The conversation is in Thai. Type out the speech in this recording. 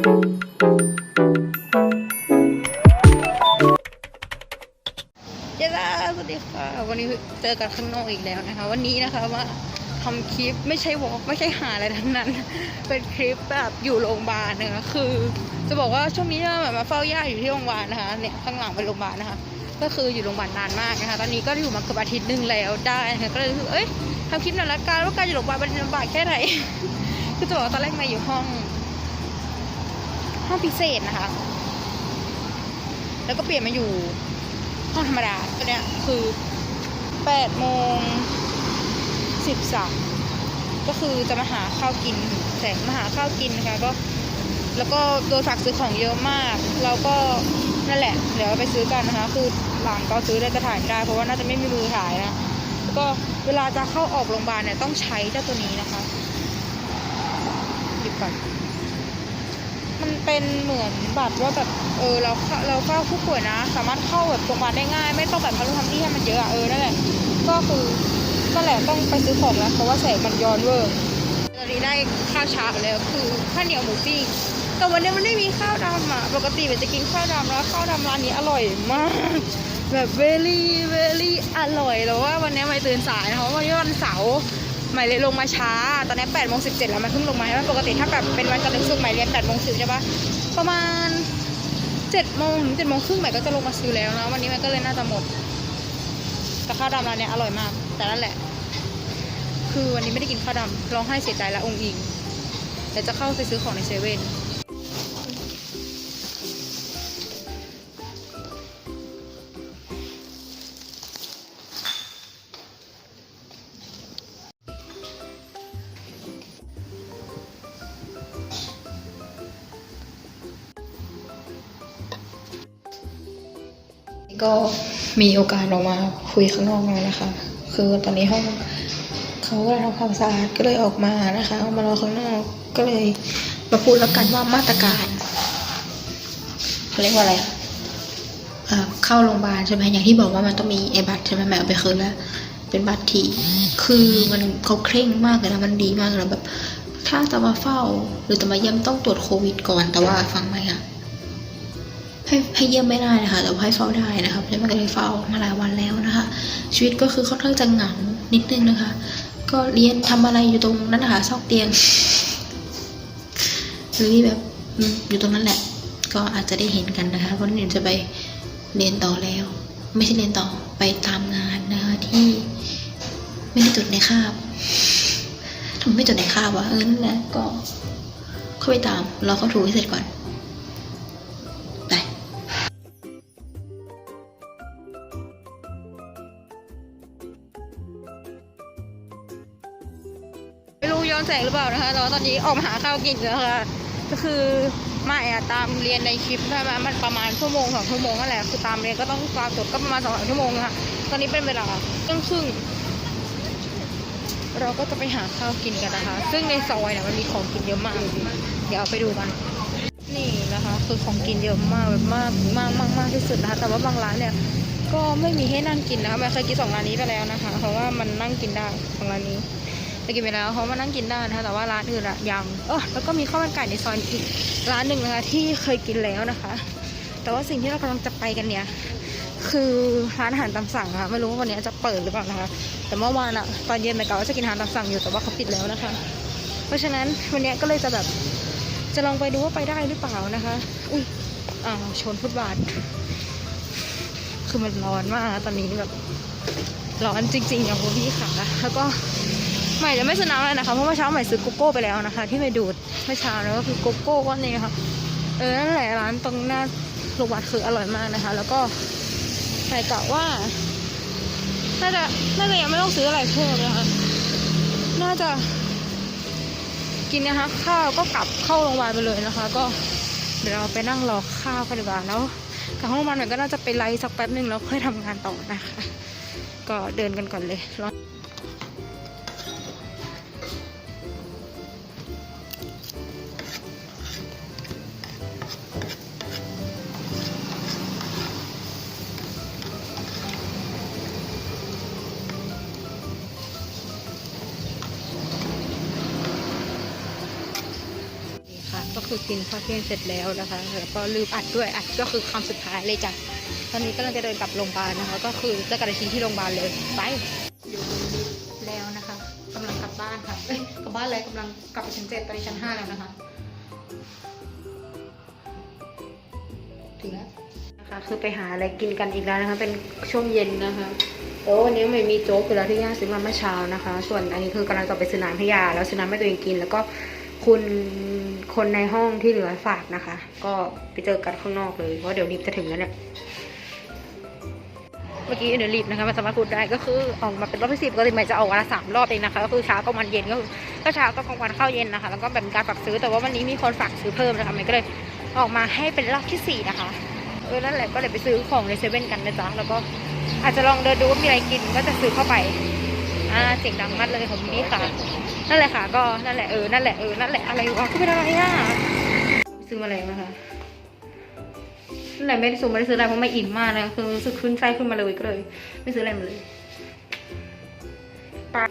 เย้าสวัสดีค่ะ วันนี้เจอกันข้างนอกอีกแล้วนะคะ วันนี้นะคะว่าทำคลิปไม่ใช่วอล์กไม่ใช่หาอะไรทั้งนั้น เป็นคลิปแบบอยู่โรงพยาบาลนะคะคือ จะบอกว่าช่วงนี้แบบมาเฝ้าย่าอยู่ที่โรงพยาบาลนะคะเนี่ยข้างหลังเป็นโรงพยาบาลนะคะ ก็คืออยู่โรงพยาบาลนานมากนะคะ ตอนนี้ก็อยู่มาเกือบอาทิตย์หนึงแล้วได้นะคะก็เลยเอ้ยทำคลิปหน่อยละกันว่าการอยู่โรงพยาบาลมันลำบากแค่ไหนคือจะบอกว่าตอนแรกมาอยู่ห้อง ห้องพิเศษนะคะ แล้วก็เปลี่ยนมาอยู่ห้องธรรมดาตัวเนี้ยคือแปดโมงสิบสามก็คือจะมาหาข้าวกินแสงมาหาข้าวกินนะคะก็แล้วก็โดนฝากซื้อของเยอะมากแล้วก็นั่นแหละ เดี๋ยวไปซื้อกันนะคะ คือหลังก็ซื้อได้จะถ่ายไม่ได้ เพราะว่าน่าจะไม่มีมือถ่ายนะแล้วก็เวลาจะเข้าออกโรงพยาบาลเนี่ยต้องใช้เจ้าตัวนี้นะคะหยิบก่อน เป็นเหมือนบัตรว่าแบบเออเราเราเข้าผู้ป่วยนะ สามารถเข้าแบบโรงพยาบาลได้ง่าย ไม่ต้องแบบทำนู่นทำนี่ให้มันเยอะอะเออนั่นแหละก็คือนั่นแหละต้องไปซื้อของแล้วเพราะว่าแสงมันย้อนเวอร์ตอนนี้ได้ข้าวเช้าแล้วคือข้าวเหนียวหมูปิ้งแต่วันนี้มันไม่มีข้าวดำอะปกติมันจะกินข้าวดำแล้วข้าวดำร้านนี้อร่อยมาก แบบเวลี่เวลี่อร่อยแล้วว่าวันนี้ไม่ตื่นสายนะคะเพราะวันนี้วันเสาร์ หม่เลยลงมาช้า ตอนนี้8ปดโมงสิแล้วมันเพิ่งลงมาใช่ไหมปกติถ้าแบบเป็นวันจันทร์ถึงศุกร์ใหม่เรียน8ปดโมงสิใช่ปะประมาณ7จ็ดโมงถึงเจ็ดโมงครึ่งใหม่ก็จะลงมาซื้อแล้วนะวันนี้มันก็เลยน่าจะหมดแต่ข้าวดำร้านเนี้ยอร่อยมาก แต่นั่นแหละ คือวันนี้ไม่ได้กินข้าวดำร้องไห้เสียใจและองค์อิงเดี๋ยวจะเข้าไปซื้อของในเซเว่น ก็มีโอกาสออกมาคุยข้างนอกแล้วนะคะ คือตอนนี้ห้องเขาก็ทำความสะอาดก็เลยออกมานะคะออกมารอข้างนอกก็เลยมาพูดแล้วกันว่ามาตรการเขาเรียกว่าอะไรเข้าโรงพยาบาลใช่ไหมอย่างที่บอกว่ามันต้องมีไอ้บัตรใช่ไหมแม่เอาไปคืนแล้วเป็นบัตรที่คือมันเขาเคร่งมากเลยนะมันดีมากเลยแบบ ถ้าจะมาเฝ้า หรือจะมาเยี่ยมต้องตรวจโควิดก่อนแต่ว่าฟังไหมอะ ให้ให้เยี่ยมไม่ได้นะคะ แต่ว่าให้เฝ้าได้นะคะเพราะฉะนั้นมันก็เลยเฝ้ามาหลายวันแล้วนะคะ ชีวิตก็คือค่อนข้างจะเหงานิดนึงนะคะ ก็เรียนทำอะไรอยู่ตรงนั้นนะคะซอกเตียงหรือแบบอยู่ตรงนั้นแหละ ก็อาจจะได้เห็นกันนะคะเพราะนินจะไปเรียนต่อแล้ว ไม่ใช่เรียนต่อไปตามงานนะคะที่ไม่ได้จดในคาบทำไมไม่จดในคาบวะเออนั่นแหละก็เข้าไปตามรอเขาถูให้เสร็จก่อน อนแสงหรือเปล่านะคะแต่ว่าตอนนี้ออกมาหาข้าวกินแล้วค่ะก็คือไม่อะตามเรียนในคลิปใช่ไหมมันประมาณชั่วโมงสองชั่วโมงนั่นแหละคือตามเรียนก็ต้องตามจดก็ประมาณสองสามชั่วโมงนะคะตอนนี้เป็นเวลาครึ่งครึ่งเราก็จะไปหาข้าวกินกันนะคะ ซึ่งในซอยเนี่ยมันมีของกินเยอะมาก เดี๋ยวเอาไปดูกัน นี่นะคะ คือของกินเยอะมากแบบมากมากมากมากที่สุดนะคะ แต่ว่าบางร้านเนี่ย ก็ไม่มีให้นั่งกินนะคะแม่เคยกินสองร้านนี้ไปแล้วนะคะ เพราะว่ามันนั่งกินได้สองร้านนี้ กินไปแล้วเพราะมันนั่งกินได้นะคะแต่ว่าร้านอื่นอะยังเออแล้วก็มีข้าวมันไก่ในซอยอีกร้านหนึ่งนะคะที่เคยกินแล้วนะคะ แต่ว่าสิ่งที่เรากำลังจะไปกันเนี่ยคือร้านอาหารตามสั่งค่ะไม่รู้ว่าวันนี้จะเปิดหรือเปล่านะคะ แต่เมื่อวานอะตอนเย็นไปกะว่าจะกินอาหารตามสั่งอยู่แต่ว่าเขาปิดแล้วนะคะ เพราะฉะนั้นวันนี้ก็เลยจะแบบจะลองไปดูว่าไปได้หรือเปล่านะคะ อุ้ยอ้าวชนฟุตบาท คือมันร้อนมากตอนนี้แบบร้อนจริงๆอย่างพวกพี่ค่ะแล้วก็ ใหม่จะไม่ซื้อน้ำแล้วนะคะเพราะเมื่อเช้าใหม่ซื้อโกโก้ไปแล้วนะคะ ที่ไปดูดเมื่อเช้าแล้วก็คือโกโก้ก้อนนี้ค่ะเออนั่นแหละร้านตรงหน้าโรงพยาบาลคืออร่อยมากนะคะ แล้วก็ใหม่กะว่าน่าจะน่าจะยังไม่ต้องซื้ออะไรเพิ่มนะคะน่าจะกินนะคะข้าวก็กลับเข้าโรงพยาบาลไปเลยนะคะ ก็เดี๋ยวเราไปนั่งรอข้าวกันดีกว่าแล้วกลับห้องโรงพยาบาลหน่อยก็น่าจะไปไลฟ์สักแป๊บหนึ่งแล้วค่อยทำงานต่อนะคะ ก็เดินกันก่อนเลยรอ คือกินข้าวเที่ยงเสร็จแล้วนะคะแล้วก็ลืมอัดด้วยอัดก็คือคำสุดท้ายเลยจ้ะตอนนี้ก็เราจะเดินกลับโรงพยาบาลนะคะ ก็คือจะกระทิ้ที่โรงพยาบาลเลยไปอยู่แล้วนะคะกำลังกลับบ้านค่ะเอ้ยกลับบ้านเลยกำลังกลับไปชั้นเจ็ดตอนนี้ชั้นห้าแล้วนะคะถึงแล้วนะคะคือไปหาอะไรกินกันอีกแล้วนะคะ เป็นช่วงเย็นนะคะโอ้วันนี้ไม่มีโจ๊กอยู่แล้วที่ย่าซื้อมาเมื่อเช้านะคะ ส่วนอันนี้คือกำลังจะไปซื้อน้ำให้ยาแล้วซื้อน้ำให้ตัวเองกินแล้วก็ คุณคนในห้องที่เหลือฝากนะคะ ก็ไปเจอกันข้างนอกเลยเพราะเดี๋ยวนิบจะถึงแล้วเนี่ยเมื่อกี้เดี๋ยวรีบนะคะมันสามารถพูดได้ก็คือออกมาเป็นรอบที่สิบก็เลยหมายจะออกวันละสามรอบเองนะคะก็คือเช้ากับวันเย็นก็คือก็เช้าก็กลางวันเข้าเย็นนะคะ แล้วก็แบบมีการฝากซื้อแต่ว่าวันนี้มีคนฝากซื้อเพิ่มนะคะมันก็เลยออกมาให้เป็นรอบที่สี่นะคะเออนั่นแหละก็เลยไปซื้อของในเซเว่นกันนะจ๊ะแล้วก็อาจจะลองเดินดูว่ามีอะไรกินก็จะซื้อเข้าไป อ่าเสียงดังมากเลยของนี่ค่ะ นั่นแหละค่ะ ก็นั่นแหละเออ นั่นแหละเออ นั่นแหละอะไรวะก็เป็นอะไรอะ ซื้อมาอะไรมาคะนั่นแหละไม่ได้ซื้อไม่ได้ซื้ออะไรเพราะไม่อิ่มมากนะคือรู้สึกขึ้นไส้ขึ้นมาเลยก็เลย ไม่ซื้ออะไรมาเลยปลา